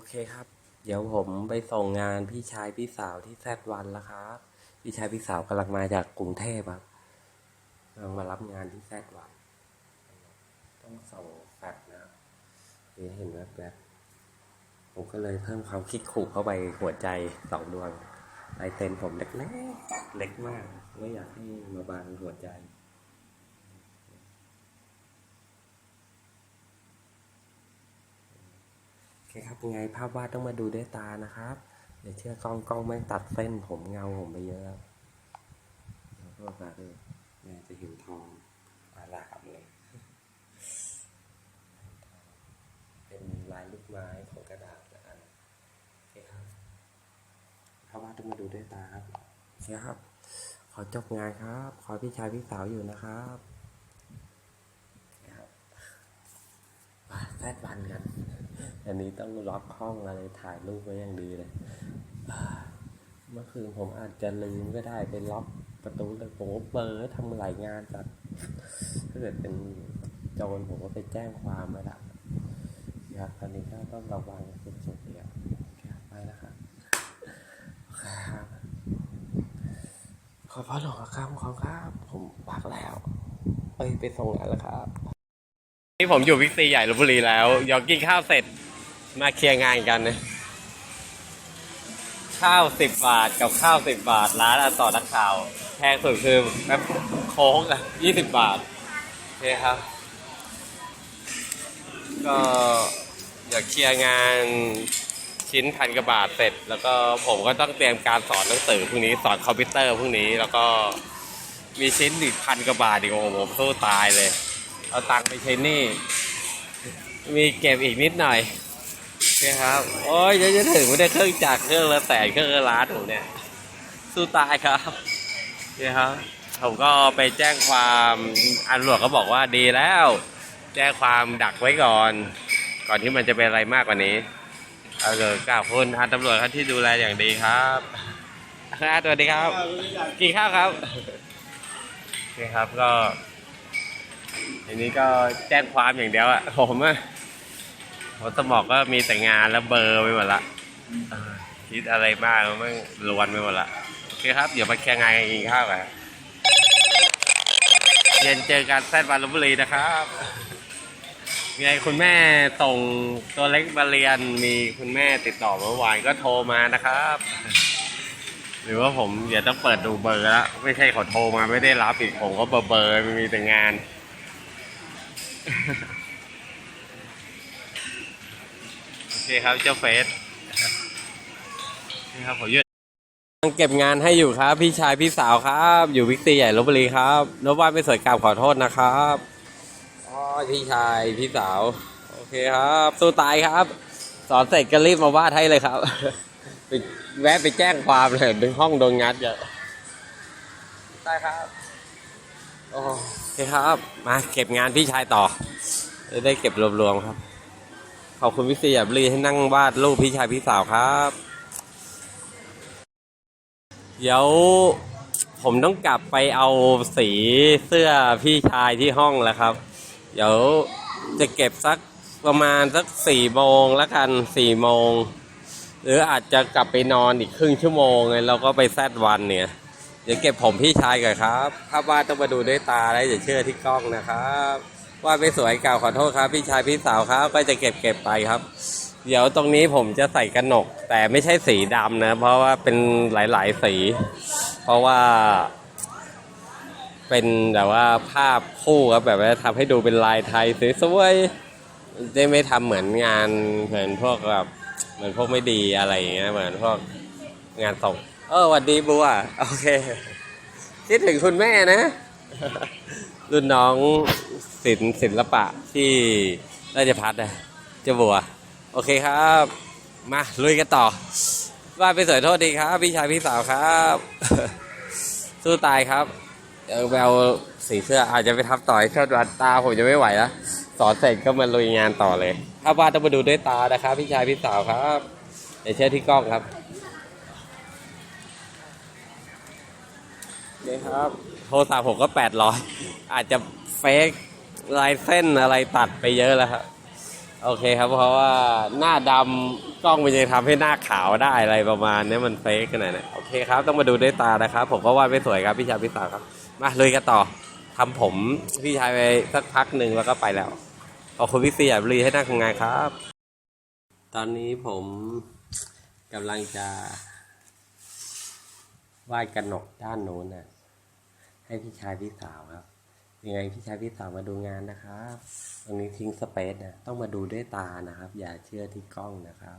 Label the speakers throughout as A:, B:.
A: โอเคครับ เดี๋ยวผมไปส่งงานพี่ชายพี่สาวที่แซดวันแล้วครับพี่ชายพี่สาวกำลังมาจากกรุงเทพครับกำลังมารับงานที่แซดวันต้องส่งแฟบนะเดี๋ยวเห็นแวบๆผมก็เลยเพิ่มความคิดขู่เข้าไปหัวใจสองดวงลายเซ็นผมเล็กๆเล็กมาก ไม่อยากให้มาบังหัวใจ โอเคครับยังไงภาพวาดต้องมาดูด้วยตานะครับ เดี๋ยวเชื่อกล้องกล้องไม่งตัดเส้นผมเงาผมไปเยอะครับแล้วก็มาด้วยเนี่ยจะเห็นทองอาลามเลย เป็นลายลูกไม้ของกระดาษนะครับโอเคครับภาพวาดต้องมาดูด้วยตาครับโอเคครับ ขอจบงานครับ ขอพี่ชายพี่สาวอยู่นะครับโอเคครับมาแซดวันกัน อันนี้ต้องล็อกห้องอะไรถ่ายรูปไว้อย่างดีเลยเมื่อคืนผมอาจจะลืมก็ได้ไปล็อกประตูเลยผมก็เปิดทำหลายงานจัดถ้าเกิดเป็นโจรผมก็ไปแจ้งความไว้ละครับตอนนี้ก็ต้องระวังสุดๆเดียวครับไปแล้วครับครับขอพระหลวงครับขอครับ ผมพักแล้ว ไปไปส่งงานแล้วครับ นี่ผมอยู่วิกซีใหญ่ลบบุรีแล้วยอกินข้าวเสร็จ มาเคลียร์งานกันนะ ข้าวสิบบาทกับข้าวสิบบาท ร้านอต่อนักข่าว แพงสุดคือแบบโค้กอะยี่สิบบาทโอเคครับ ก็อยากเคลียร์งานชิ้นพันกว่าบาทเสร็จ แล้วก็ผมก็ต้องเตรียมการสอนหนังสือพรุ่งนี้สอนคอมพิวเตอร์พรุ่งนี้แล้วก็มีชิ้นอีกพันกว่าบาทอีกโอ้โหผมสู้ตายเลย เอาตังค์ไปใช้หนี่มีเก็บอีกนิดหน่อย โอเครับ โอ้ยจะจะถึงไม่ได้เครื่องจักรเครื่องละแสนเครื่องละล้านผมเนี่ย สู้ตายครับโอเครับ ผมก็ไปแจ้งความอันหลวงก็บอกว่าดีแล้ว แจ้งความดักไว้ก่อน ก่อนที่มันจะเป็นอะไรมากกว่านี้ เอาเลยกราบคุณอาตำรวจครับที่ดูแลอย่างดีครับครับสวัสดีครับ กินข้าวครับโอเคครับก็ทีนี้ก็แจ้งความอย่างเดียวอะผมอะ หัวสมองก็มีแต่งานแล้วเบอร์ไปหมดละคิดอะไรมากมันลวนไปหมดละโอเคครับ เดี๋ยวมาแข่งงานกันกินข้าวกันเย็นเจอกันแซดวันลบบุรีนะครับไงคุณแม่ส่งตัวเล็กมาเรียนมีคุณแม่ติดต่อเมื่อวานก็โทรมานะครับ หรือว่าผมเดี๋ยวต้องเปิดดูเบอร์แล้วไม่ใช่เขาโทรมาไม่ได้รับอีกผมก็เบอร์เบอร์มีแต่งาน โอ เคครับเจ้าเฟสนี่ครับผมยืดยังเก็บงานให้อยู่ครับ พี่ชายพี่สาวครับ อยู่วิกซีใหญ่ลบบุรีครับรบบ้านไม่สวยกราบขอโทษนะครับอ๋อพี่ชายพี่สาว โอเคครับสู้ตายครับ สอนเสร็จก็รีบมาวาดให้เลยครับไปแวะไปแจ้งความเลยดึงห้องโดนงัดเยอะได้ครับโอเคครับ มาเก็บงานพี่ชายต่อ ได้เก็บรวมๆครับ ขอบคุณพี่เสียบรีให้นั่งวาดรูปพี่ชายพี่สาวครับ เดี๋ยวผมต้องกลับไปเอาสีเสื้อพี่ชายที่ห้องแล้วครับ เดี๋ยวจะเก็บสักประมาณสักสี่โมงแล้วกันสี่โมง หรืออาจจะกลับไปนอนอีกครึ่งชั่วโมงไงเราก็ไปแซดวันเนี่ย เดี๋ยวเก็บผมพี่ชายก่อนครับ ถ้าว่าดต้องมาดูด้วยตาแล้วอย่าเชื่อที่กล้องนะครับ ว่าไม่สวยเก่าขอโทษครับ พี่ชายพี่สาวครับก็จะเก็บเก็บไปครับ เดี๋ยวตรงนี้ผมจะใส่กระหนก แต่ไม่ใช่สีดำนะ เพราะว่าเป็นหลาย ๆ สี เพราะว่า เป็นแบบว่าภาพคู่ครับแบบว่าทำให้ดูเป็นลายไทยสวยๆได้ไม่ทำเหมือนงานเหมือนพวกแบบเหมือนพวกไม่ดีอะไรอย่างเงี้ยเหมือนพวกงานส่งเออหวัดดีบัวโอเคคิดถึงคุณแม่นะ รุ่นน้อง ศิลป์ศิลปะที่ราชพัฒน์นะเจ้าบัว โอเคครับ มาลุยกันต่อ ว่าไปสวยโทษดีครับ พี่ชายพี่สาวครับ สู้ตายครับเออแววสีเสื้ออาจจะไปทับต่อยชดวันตาผมจะไม่ไหวแล้วสอนเสร็จก็มาลุยงานต่อเลย ถ้าว่าต้องมาดูด้วยตานะครับ พี่ชายพี่สาวครับเดี๋ยวเชื่อที่กล้องครับนี่ครับ โทรศัพท์ผมก็แปดร้อยอาจจะเฟก ลายเส้นอะไรตัดไปเยอะแล้วครับโอเคครับเพราะว่าหน้าดกล้องมันยังทำให้หน้าขาวได้อะไรประมาณนี้มันเฟกขนาดไหนโอเคครับต้องมาดูด้วยตานะครับ ผมก็วาดไม่สวยครับพี่ชายพี่สาวครับ มาเลยกันต่อทำผมพี่ชายไปสักพักหนึ่งแล้วก็ไปแล้วขอบคุณพี่เสียบรีให้นั่งทำงานครับ ตอนนี้ผมกำลังจะวาดกระหนกด้านโน้นนะให้พี่ชายพี่สาวครับ ยังไงพี่ชายพี่สาวมาดูงานนะครับตรงนี้ทิ้งสเปซนะต้องมาดูด้วยตานะครับ อย่าเชื่อที่กล้องนะครับ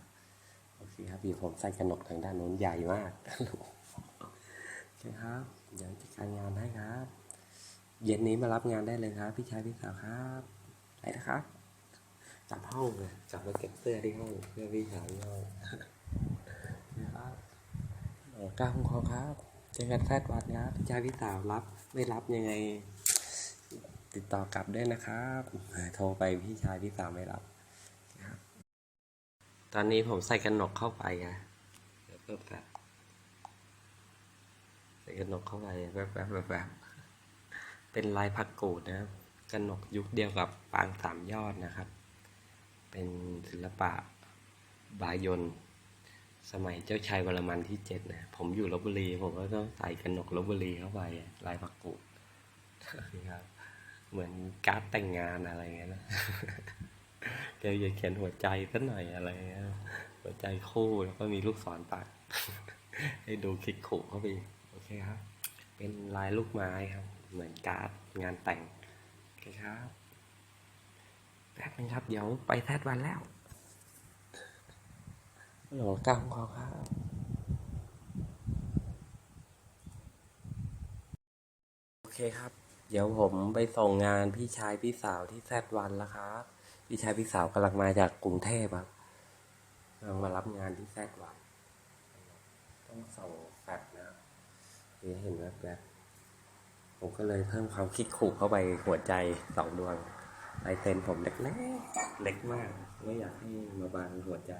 A: โอเคครับพี่ผมใส่กระหนกทางด้านโน้นใหญ่มากโอเคครับ เดี๋ยวจัดการงานให้ครับ เย็นนี้มารับงานได้เลยครับ พี่ชายพี่สาวครับไปนะครับกลับห้องเลยกลับมาเก็บเสื้อที่ห้องเพื่อพี่ชายที่ห้องนะครับเออก้าวของเขาครับเจอกันแฟดวันครับพี่ชายพี่สาวรับไม่รับยังไง ติดต่อกลับด้วยนะครับโทรไปพี่ชายพี่สาวไม่รับนะครับ ตอนนี้ผมใส่กันหนกเข้าไปอะเดี๋ยวเพิ่มแบบใส่กันหนกเข้าไปแบบแบบแบบแบบเป็นลายพักกูดนะครับกันหนกยุคเดียวกับปางสามยอดนะครับ เป็นศิลปะบายนสมัยเจ้าชายวรมันที่เจ็ดนะผมอยู่ลบบุรี ผมก็ต้องใส่กันหนกลบบุรีเข้าไปอะลายพักกูดครับ เหมือนการ์ดแต่งงานอะไรเงี้ยนะแกอยาเขียนหัวใจสักหน่อยอะไรเงี้ยหัวใจคู่แล้วก็มีลูกศรปักให้ดูคลิกขู่เข้าไปโอเคครับ เป็นลายลูกไม้ครับ เหมือนการ์ดงานแต่งโอเคครับแป๊บนึงครับ เดี๋ยวไปแทดวันแล้วฮัลโหลก้าวของเขาครับโอเคครับ เดี๋ยวผมไปส่งงานพี่ชายพี่สาวที่แซดวันแล้วครับพี่ชายพี่สาวกำลังมาจากกรุงเทพครับกำลังมารับงานที่แซดวัน ต้องส่งแฟกนะเดี๋ยวเห็นแวบๆผมก็เลยเพิ่มความคิดขู่เข้าไปหัวใจสองดวงลายเซ็นผมเล็กๆเล็กมาก ไม่อยากให้มาบังหัวใจ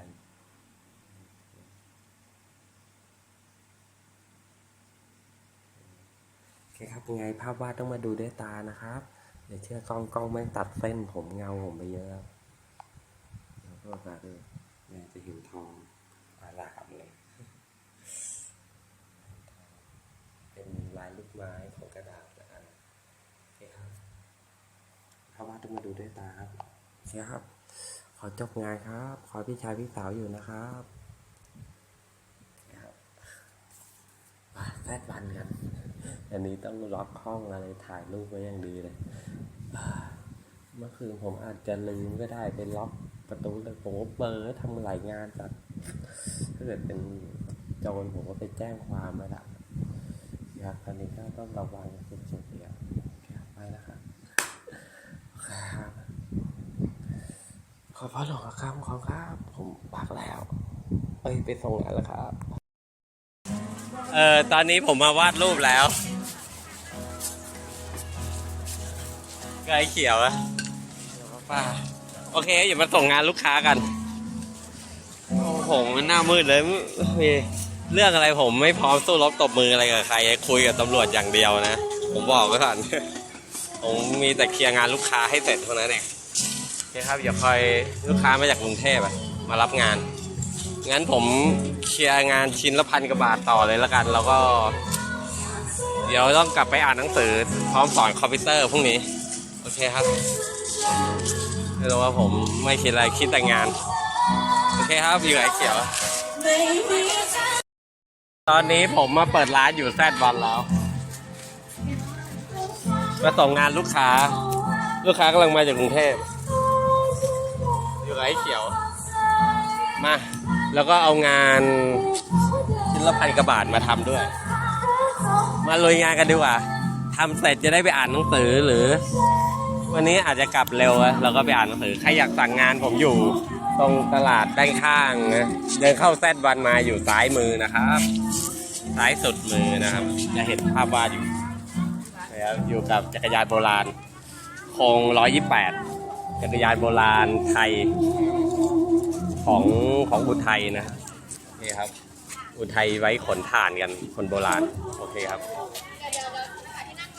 A: โอเคครับยังไงภาพวาดต้องมาดูด้วยตานะครับอย่าเชื่อกล้องกล้องแม่งตัดเส้นผมเงาผมไปเยอะครับแล้วก็มาด้วยเนี่ยจะเห็นทองอาลามเลย เป็นลายลูกไม้ของกระดาษนะครับโอเคครับภาพวาดต้องมาดูด้วยตาครับโอเคครับ ขอจบงานครับ ขอพี่ชายพี่สาวอยู่นะครับโอเคครับมาแซ ดวันกัน อันนี้ต้องล็อกห้องอะไรถ่ายรูปไว้อย่างดีเลย เมื่อคืนผมอาจจะลืมก็ได้ไปล็อกประตูเลยผมก็เปิดทำหลายงานจัดถ้าเกิดเป็นโจรผมก็ไปแจ้งความไว้ละครับตอนนี้ก็ต้องระวังสุดๆเดียวครับไปนะครับครับขอพระหลวงครับขอครับ ผมปักแล้วเอ้ไปส่งงานแล้วครับ เออตอนนี้ผมมาวาดรูปแล้วไกลเขียวอะป้าโอเคอย่ามาส่งงานลูกค้ากัน โอ้โหมันหน้ามืดเลยเรื่องอะไรผมไม่พร้อมสู้รบตบมืออะไรกับใคร คุยกับตำรวจอย่างเดียวนะ ผมบอกไว้ก่อนผมมีแต่เคลียร์งานลูกค้าให้เสร็จเท่านั้นเองโอเคครับอย่าคอยลูกค้ามาจากกรุงเทพมารับงาน งั้นผมเคลียร์งานชิ้นละพันกว่าบาทต่อเลยละกัน แล้วก็ เดี๋ยวต้องกลับไปอ่านหนังสือ พร้อมสอนคอมพิวเตอร์พรุ่งนี้ โอเคครับไม่รู้ว่าผมไม่คิดอะไรคิดแต่งาน โอเคครับอยู่ไหนเขียว ตอนนี้ผมมาเปิดร้านอยู่แซดบอลแล้วมาส่งงานลูกค้า ลูกค้ากำลังมาจากกรุงเทพอยู่ไหนเขียว มา แล้วก็เอางานชิ้นละพันกว่าบาทมาทำด้วย มาลุยงานกันดีกว่าทำเสร็จจะได้ไปอ่านหนังสือหรือ วันนี้อาจจะกลับเร็วอะเราก็ไปอ่านหนังสือใครอยากสั่งงานผมอยู่ ตรงตลาดด้านข้างนะเดินเข้าแซดวันมาอยู่ซ้ายมือนะครับซ้ายสุดมือนะครับ จะเห็นภาพวาดอยู่นะครับอยู่กับจักรยานโบราณโครง128 จักรยานโบราณไทย ของของอุทัยนะโอเคครับ อุทัยไว้ขนถ่านกันคนโบราณ โอเคครับ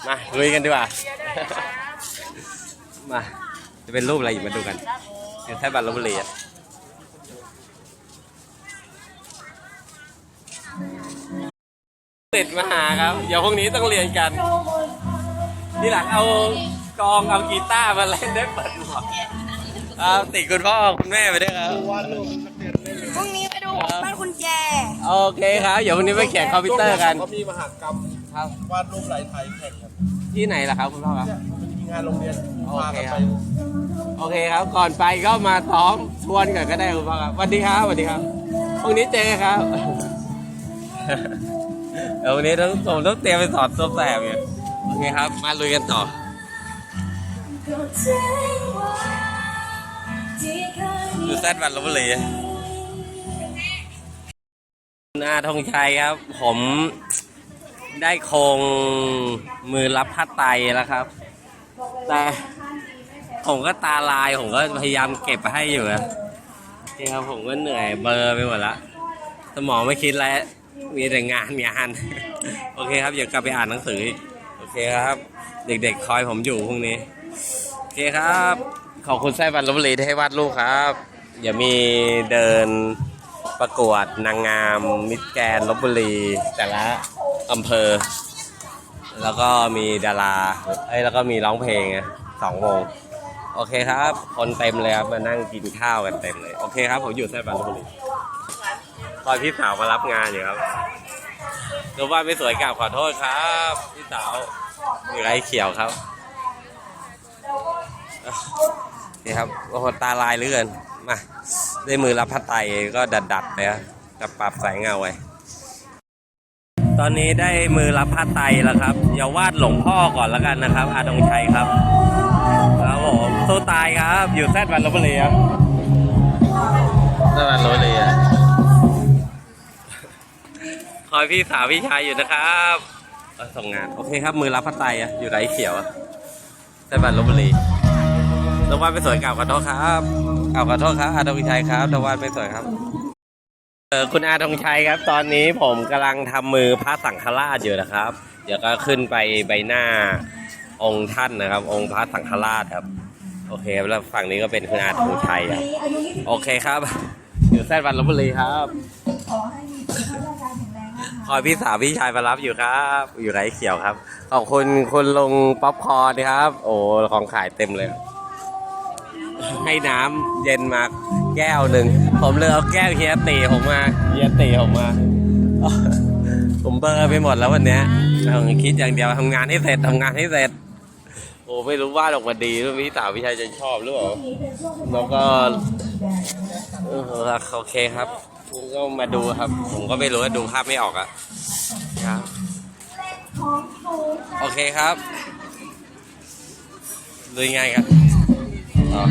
A: มาลุยกันดีกว่า มา จะเป็นรูปอะไรอยู่มาดูกันเดี๋ยวถ้าบัตรลบบุรีอะติดมาหาครับ เดี๋ยวพรุ่งนี้ต้องเรียนกัน ที่หลังเอากองเอากีตาร์มาเล่นได้เปิดหมด เอาติดคุณพ่อคุณแม่ไปด้วยครับ
B: พรุ่งนี้ไปดูบ้านคุณแจ
A: โอเคครับ เดี๋ยววันนี้ไปแข่งคอมพิวเตอร์กัน
C: เขามีมหากรรม
A: ครับ
C: วาดรูปลายไทยแข่งครับ
A: ที่ไหนล่ะครับคุณพ่อครับ
C: เนี่ยมันมีงานโรงเรียน
A: โอ
C: พา
A: เค
C: กัน
A: ครั
C: ไป
A: บโอเคครับ ก่อนไปก็มาซ้อมชวนกันก็ได้คุณพ่อครับสวัสดีครับสวัสดีครับพรุ่งนี้เจอกันครับเดี๋ยววันนี้ต้องผมต้องเตรียมไปสอนตัวแสบเนี่ยโอเคครับ มาลุยกันต่อ อยู่แซดวันลบบุรีนาธงชัยครับ ผมได้โคงมือรับผ้าไตรแล้วครับ แต่ผมก็ตาลาย ผมก็พยายามเก็บให้อยู่นะนี่ครับผมก็เหนื่อยเบลอร์ไปหมดละสมองไม่คิดแล้ว มีแต่งานงาน โอเคครับ เดี๋ยวกลับไปอ่านหนังสือ โอเคครับ เด็กๆคอยผมอยู่พรุ่งนี้ โอเคครับ ขอบคุณไส้บันลบบุรีที่ให้วาดรูปครับอย่ามีเดินประกวดนางงาม มิตรแกรนลบบุรี แต่ละอำเภอ แล้วก็มีดาราเอ้ยแล้วก็มีร้องเพลงสองวง โอเคครับ คนเต็มเลยครับ มานั่งกินข้าวกันเต็มเลย โอเคครับ ผมอยู่ไส้บันลบบุรีคอยพี่สาวมารับงานอยู่ครับรูปวาดไม่สวยกราบขอโทษครับ พี่สาวอยู่ไรเขียวครับ นี่ครับโอ้โหตาลายเหลือเกินมาด้วยมือรับพัดไตรก็ดัดดัดๆไปครับจะปรับแสงเงาไว้ตอนนี้ได้มือรับผ้าไตรแล้วครับอย่าวาดหลวงพ่อก่อนแล้วกันนะครับ อาดงชัยครับครับผมสู้ตายครับ อยู่แซดวันลบบุรีครับแซดวันลบบุรีอะคอยพี่สาวพี่ชายอยู่นะครับเอ้ยส่งงาน โอเคครับมือรับผ้าไตรอะอยู่ไรเขียวอะแซดวันลบบุรี ตะวันไม่สวยกล่าวขอโทษครับกล่าวขอโทษครับ อาดงชัยครับตะวันไม่สวยครับ เออคุณอาดงชัยครับ ตอนนี้ผมกำลังทำมือพระสังฆราชอยู่นะครับ เดี๋ยวก็ขึ้นไปใบหน้าองค์ท่านนะครับ องค์พระสังฆราชครับ โอเคครับแล้วฝั่งนี้ก็เป็นคุณอาดงชัยครับโอเคครับอยู่แซดวันลบบุรีครับคอยพี่สาวพี่ชายมารับอยู่ครับ อยู่ไรเขียวครับ ขอบคุณคุณลงป๊อปคอร์นครับ โอ้ของขายเต็มเลย ให้น้ำเย็นมาแก้วหนึ่ง ผมเลยเอาแก้วเฮียตีผมมาเฮียตีผมมาผมเบลอร์ไปหมดแล้ววันเนี้ยผมคิดอย่างเดียวทำงานให้เสร็จทำงานให้เสร็จโอ้ไม่รู้ว่าดออกมาดีหรือพี่สาวพี่ชายจะชอบหรือเปล่าแล้วก็เออโอเคครับผมก็มาดูครับ ผมก็ไม่รู้ว่าดูภาพไม่ออกอะครับโอเคครับดูยังไงครับอ๋อ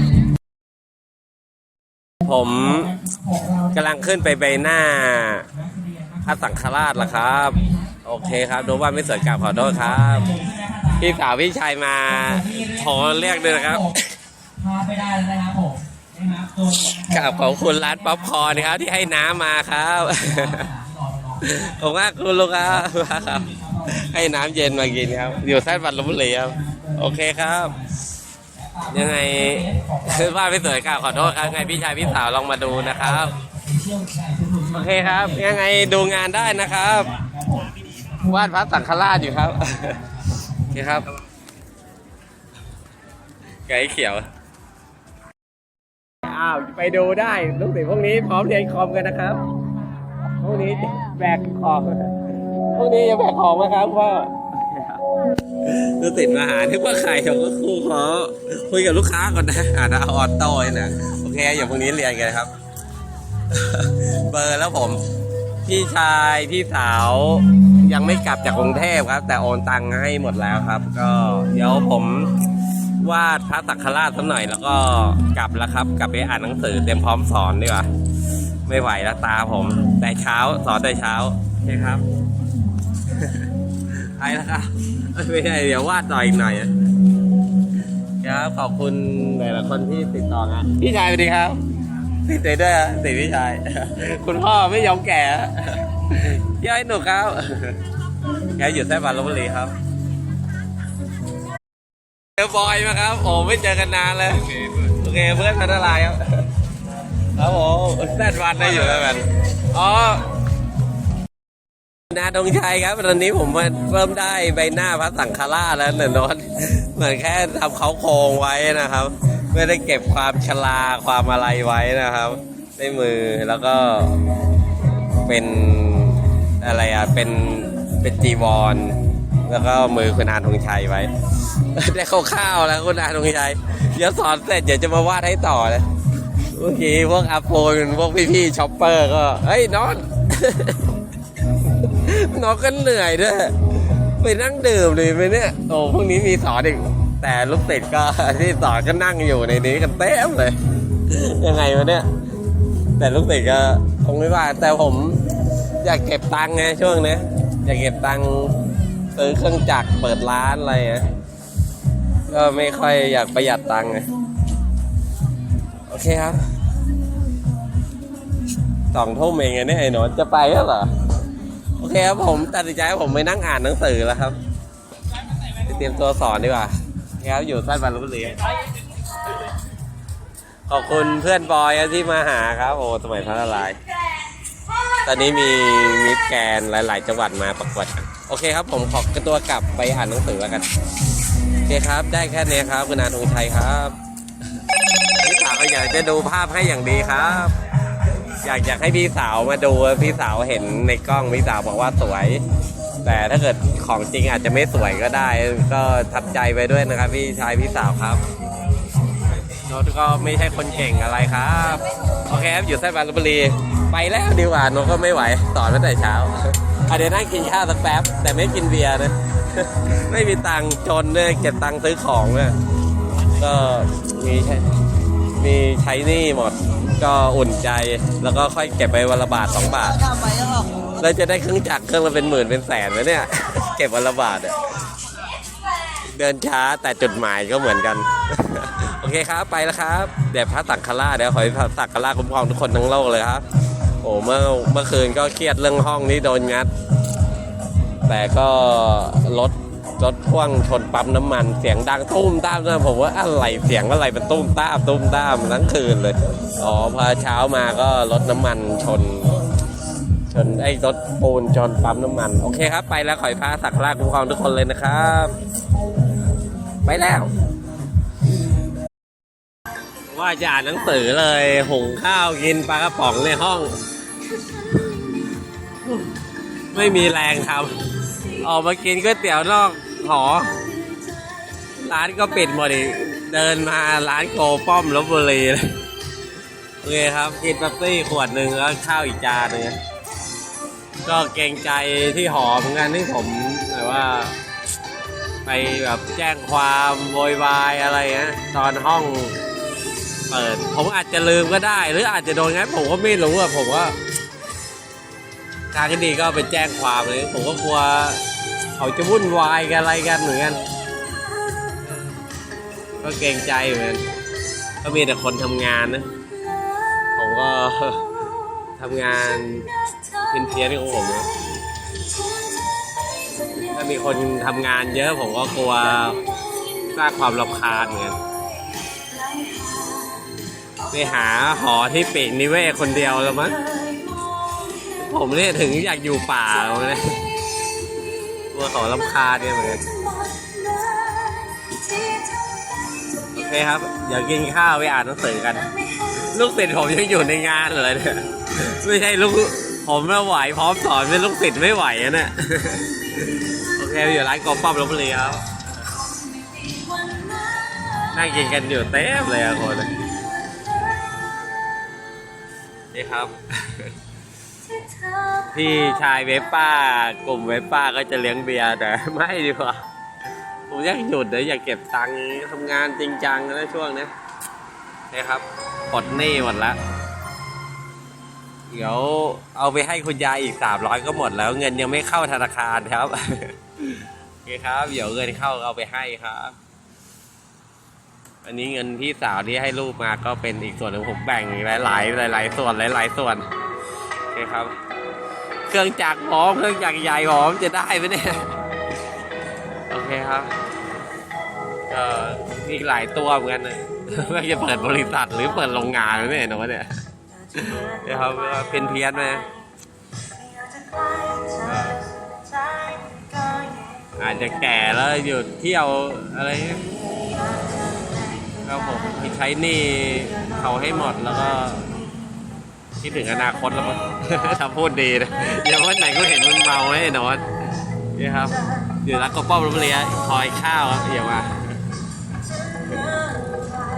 A: ผมกำลังขึ้นไปใบหน้าพระสังฆราชล้วครับ โอเคครับดูว่าไม่สวยกลับขอโทษครับ พี่สาวพี่ชายมาขอเรียกด้วยนะครับ
D: พาไปได้แล้วนะครับผมนะครับตัวนี้
A: กราบขอบคุณร้านป๊อปคอร์นครับที่ให้น้ำมาครับผมว่าคุณลูกค้าครับให้น้ำเย็นมากินครับ อยู่แซดวันลบบุรีครับ โอเคครับ ยังไงคือว่าไม่สวยกราบขอโทษครับยังไงพี่ชายพี่สาวลองมาดูนะครับ โอเคครับ ยังไงดูงานได้นะครับ วาดพระสังฆราชอยู่ครับโอเคครับ ไก่เขียวอ้าวไปดูได้ลูกศิษย์พวกนี้พร้อมเรียนคอมกันนะครับพวกนี้แบกของพวกนี้จะแบกของไหมครับพ่อ ลูกศิษย์มาหานึกว่าใครผมก็ครูขอคุยกับลูกค้าก่อนนะอ่านะออโต้นะโอเคอย่าพวกนี้เรียนกันครับ เบอร์แล้วผม พี่ชายพี่สาวยังไม่กลับจากกรุงเทพครับ แต่โอนตังค์ให้หมดแล้วครับ ก็เดี๋ยวผมวาดพระสังฆราชสักหน่อยแล้วก็กลับแล้วครับ กลับไปอ่านหนังสือเตรียมพร้อมสอนดีกว่าไม่ไหวแล้วตาผม แต่เช้าสอนแต่เช้าโอเคครับไปแล้วครับ ไม่ใช่เดี๋ยววาดต่ออีกหน่อยครับขอบคุณหลายๆคนที่ติดต่องานพี่ชายสวัสดีครับติดใจด้วยอะติดพี่ชาย คุณพ่อไม่ยอมแก่ย่อยหนูครับแกอยู่แท้บานลบบุรีครับเจอบอยมาครับโอ้ไม่เจอกันนานเลยโอเคเพื่อนพัฒนายครับครับผมแซดวันได้อยู่แล้วกันอ๋อ นาดงชัยครับ ตอนนี้ผมเริ่มได้ใบหน้าพระสังฆราชแล้วเนี่ยนนเหมือนแค่ทำเขาโครงไว้นะครับ ไม่ได้เก็บความชราความอะไรไว้นะครับในมือแล้วก็เป็นอะไรอะเป็นเป็นจีวร แล้วก็มือคุณอาธงชัยไว้ ได้คร่าวๆแล้วคุณอาธงชัยเดี๋ยวสอนเสร็จเดี๋ยวจะมาวาดให้ต่อเลยเมื่อกี้พวกอัพโพลพวกพี่ๆช็อปเปอร์ก็เฮ้ยนอน น้องก็เหนื่อยด้วยไปนั่งดื่มเลยไหมเนี่ย โอ้พรุ่งนี้มีสอนอีก แต่ลูกศิษย์ก็ที่สอนก็นั่งอยู่ในนี้กันเต็มเลย ยังไงวะเนี่ย แต่ลูกศิษย์ก็คงไม่ว่า แต่ผมอยากเก็บตังค์ไงช่วงนี้อยากเก็บตังค์ซื้อเครื่องจักรเปิดร้านอะไรอะก็ไม่ค่อยอยากประหยัดตังค์ไงโอเคครับสองทุ่มเองไงเนี่ยไอ้หนอนจะไปแล้วเหรอ โอเคครับผมตัดสินใจว่าผมไปนั่งอ่านหนังสือแล้วครับไปเตรียมตัวสอนดีกว่าครับอยู่สั้นบรรลุบุรีขอบคุณเพื่อนบอยที่มาหาครับโอ้สมัยพระนาราย ตอนนี้มีมิตรแกนหลาย ๆ จังหวัดมาประกวดกันโอเคครับผมขอกตัวกลับไปอ่านหนังสือแล้วกันโอเคครับ ได้แค่นี้ครับคุณอาธงชัยครับพี่สาวอยากจะดูภาพให้อย่างดีครับ อยากอยากให้พี่สาวมาดูพี่สาวเห็นในกล้องพี่สาวบอกว่าสวย แต่ถ้าเกิดของจริงอาจจะไม่สวยก็ได้ ก็ทับใจไปด้วยนะครับ พี่ชายพี่สาวครับโน้ตก็ไม่ใช่คนเก่งอะไรครับโอเคครับอยู่ไส้บานลพบุรีไปแล้วดีกว่าโน้ตก็ไม่ไหวสอนตั้งแต่เช้าอะเดี๋ยวนั่งกินข้าวสักแป๊บ แต่ไม่กินเบียร์นะไม่มีตังค์จนเนี่ยเก็บตังค์ซื้อของเนี่ยก็มีใช่มีใช้นี่หมด ก็อุ่นใจ แล้วก็ค่อยเก็บไปวันละบาทสองบาท
B: ทำไมแล้ว
A: แล้วจะได้เครื่องจักรเครื่องละเป็นหมื่นเป็นแสนไหมเนี่ย เก็บวันละบาทอะเดินช้าแต่จุดหมายก็เหมือนกัน โอเคครับไปแล้วครับเดี๋ยวพระสังฆราชเดี๋ยวขอให้พระสังฆราชคุ้มครองทุกคนทั้งโลกเลยครับ โอ้เมื่อเมื่อคืนก็เครียดเรื่องห้องนี้โดนงัด แต่ก็รถ รถพ่วงชนปั๊มน้ำมันเสียงดังตุ้มตามนะผมว่าอะไรเสียงอะไรเป็นตุ้มตามตุ้มตามทั้งคืนเลยอ๋อพอเช้ามาก็รถน้ำมันชน ชนไอ้รถปูนชนปั๊มน้ำมัน โอเคครับ ไปแล้วขอให้พระสักการะคุ้มครองทุกคนเลยนะครับ ไปแล้ว ว่าจะอ่านหนังสือเลยหุงข้าวกินปลากระป๋องในห้อง ไม่มีแรงครับออกมากินก๋วยเตี๋ยวนอก หอร้านก็ปิดหมดอีกเดินมาร้านโกป้อมลบบุรีเลยโอเคครับกินเป๊ปซี่ขวดหนึ่งแล้วข้าวอีกจานหนึงก็เกรงใจที่หอเหมือนกันที่ผมแบบว่า ไปแบบแจ้งความโวยวายอะไรเงี้ยตอนห้องเปิด ผมอาจจะลืมก็ได้ หรืออาจจะโดนงั้นผมก็ไม่รู้อะผมว่าทางที่ดีก็ไปแจ้งความเลย ผมก็กลัว เขาจะวุ่นวายกันอะไรกันเหมือนกันก็เกรงใจเหมือนกันก็มีแต่คนทำงานนะ ผมก็ทำงานเพี้ยนๆของผมนะถ้ามีคนทำงานเยอะผมก็กลัวสร้างความรำคาญเหมือนกันไปหาหอที่ปีกนิเวศคนเดียวแล้วมั้งผมเนี่ยถึงอยากอยู่ป่าเลย ลัวเขาลำคาเนี่ยเหมือนกันโอเคครับเดี๋ยวกินข้าวไปอ่านหนังสือกัน ลูกศิษย์ผมยังอยู่ในงานเลยเนี่ยไม่ใช่ลูกผมไม่ไหวพร้อมสอนเป็นลูกศิษย์ไม่ไหวอะเนี่ยโอเคอยู่ร้านกอล์ฟป้อมลบบุรีครับนั่งกินกันอยู่เต็มเลยอะคนนี่ครับ พี่ชายเวฟป้ากลุ่มเวฟป้าก็จะเลี้ยงเบียร์แต่ไม่ดีกว่าผมอยากหยุดเลยอยากเก็บตังค์ทำงานจริงจังนะช่วงนี้นี่ครับปลดหนี้หมดแล้วเดี๋ยวเอาไปให้คุณยายอีกสามร้อยก็หมดแล้ว เงินยังไม่เข้าธนาคารครับโอเคครับ เดี๋ยวเงินเข้าเอาไปให้ครับ อันนี้เงินพี่สาวที่ให้ลูกมาก็เป็นอีกส่วนหนึ่งผมแบ่งหลาย ๆ หลาย ๆ ส่วนหลาย ๆ ส่วน คครับ เครื่องจักรพร้อมเครื่องจักรใหญ่พร้อมจะได้ไหมเนี่ย โอเคครับก็มีอีกหลายตัวเหมือนกันนะว่าจะเปิดบริษัทหรือเปิดโรงงานไม่เห็นวะเนี่ยเดี๋ยวครับเพี้ยนเพี้ยนไหมอาจจะแก่แล้วหยุดเที่ยวอะไรก็ผมใช้นี้เขาให้หมดแล้วก็ คิดถึงอนาคตแล้วมั้งถ้าพูดดีนะเดี๋ยววันไหนก็เห็นมันเมาไอ้นอนนี่ครับอยู่รักก็ป้อมรบเรียคอยข้าวครับอย่ามา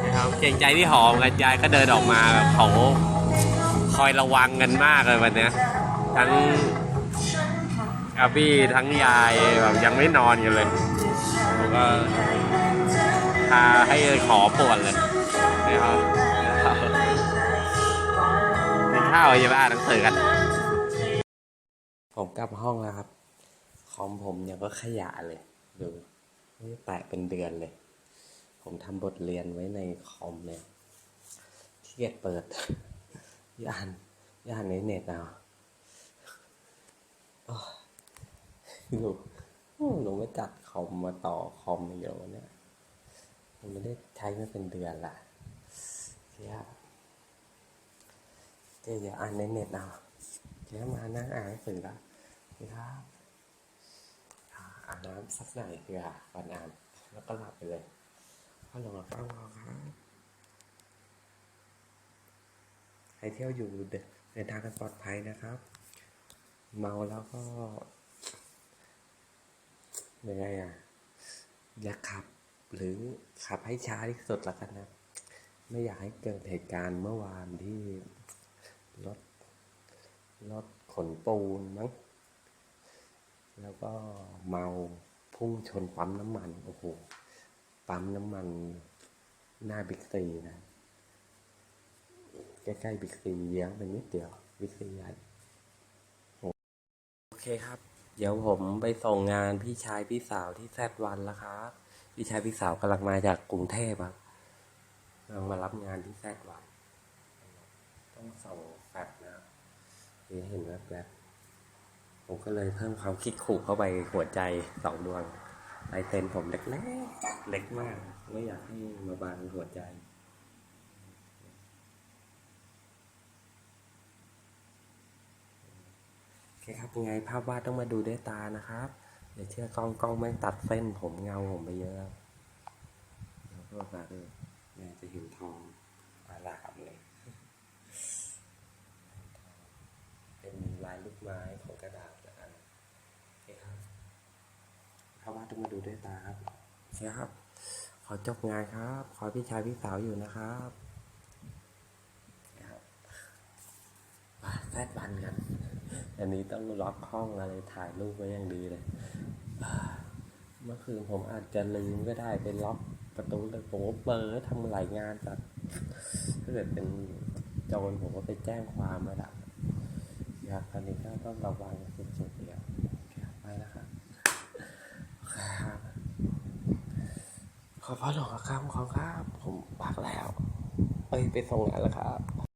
A: นี่ครับเกรงใจที่หอมกันยายก็เดินออกมาแบบเขาคอยระวังกันมากเลยวันเนี้ยทั้งอาบี้ทั้งยายแบบยังไม่นอนกันเลยผมก็พาให้ขอปวดเลยนี่ครับ ข้าวอย่าบ้านหนังสือกัน ผมกลับห้องแล้วครับ คอมผมยังก็ขยะเลย ดูไม่แตะเป็นเดือนเลย ผมทำบทเรียนไว้ในคอมเนี่ยที่เกียจเปิดย่านย่านในเน็ตเอาโอ้ยหนูหนูไม่จัดคอมมาต่อคอมอีกแล้วเนี่ยผมไม่ได้ใช้มาเป็นเดือนละเสีย เจ๊อย่าอ่านในเน็ตเอาเจ๊มานั่งอ่านหนังสือและนี่ครับอ่าอาบน้ำสักหน่อยเพื่อก่อนอ่านแล้วก็หลับไปเลยพ่อลงมาฟังเราครับใครเที่ยวอยู่เดินเดินทางกันปลอดภัยนะครับ เมาแล้วก็ยังไงอะอย่าขับหรือขับให้ช้าที่สุดละกันนะ ไม่อยากให้เกิดเหตุการณ์เมื่อวานที่ รถรถขนปูนมั้ง แล้วก็เมาพุ่งชนปั๊มน้ำมัน โอ้โห ปั๊มน้ำมันหน้าบิ๊กซีนะ ใกล้ๆบิ๊กซีเยื้องไปนิดเดียว บิ๊กซีใหญ่ โอเคครับ เดี๋ยวผมไปส่งงานพี่ชายพี่สาวที่แซดวันแล้วครับพี่ชายพี่สาวกำลังมาจากกรุงเทพครับกำลังมารับงานที่แซดวันต้องส่ง เดี๋ยวเห็นแวบๆผมก็เลยเพิ่มความคิดขู่เข้าไปหัวใจสองดวงลายเซ็นผมเล็กๆเล็กมาก ไม่อยากให้มาบังหัวใจโอเคครับยังไงภาพวาดต้องมาดูด้วยตานะครับอย่าเชื่อกล้องกล้องไม่ตัดเส้นผมเงาผมไปเยอะแล้วก็แบบเนี่ยจะเห็นทองอาลามเลย เป็นลายลูก ไม้ของกระดาษนะครับโอเคครับภาพวาดต้องมาดูด้วยตาครับโอเคครับ ขอจบงานครับ ขอพี่ชายพี่สาวอยู่นะครับนะครับมาแซดบันกัน อันนี้ต้องล็อกห้องอะไรถ่ายรูปไว้อย่างดีเลยอ่าเมื่อคืนผมอาจจะลืมก็ได้ไปล็อกประตูเลยผมก็เปิดทำหลายงานจัดถ้าเกิดเป็นโจรผมก็ไปแจ้งความแล้วล่ะ อยากตอนนี้ก็ต้องระวังสุดๆเดียวครับไปแล้วครับครับขอพระหลวงครับขอครับ ผมปักแล้ว ไปไปส่งงานแล้วครับ